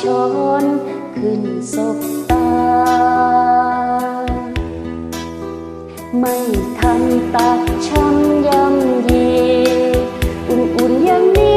ช้อนขึ้นศบตา ไม่ทันตักช้ำยำยี อุ่นๆยังนี้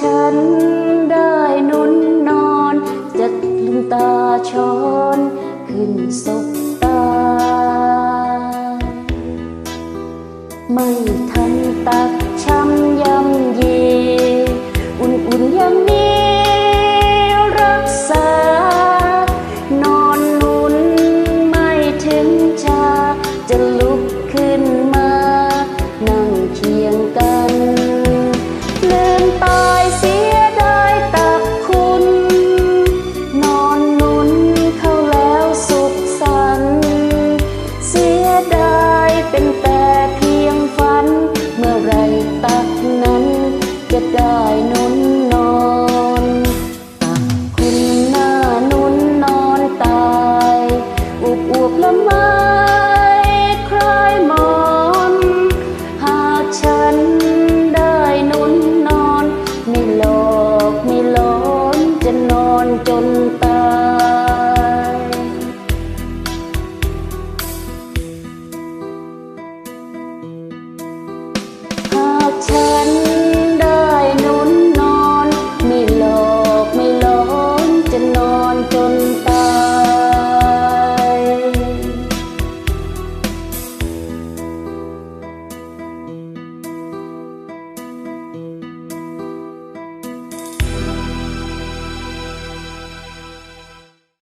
ฉันได้นุ่นนอน จะลืมตาช้อนขึ้นศพ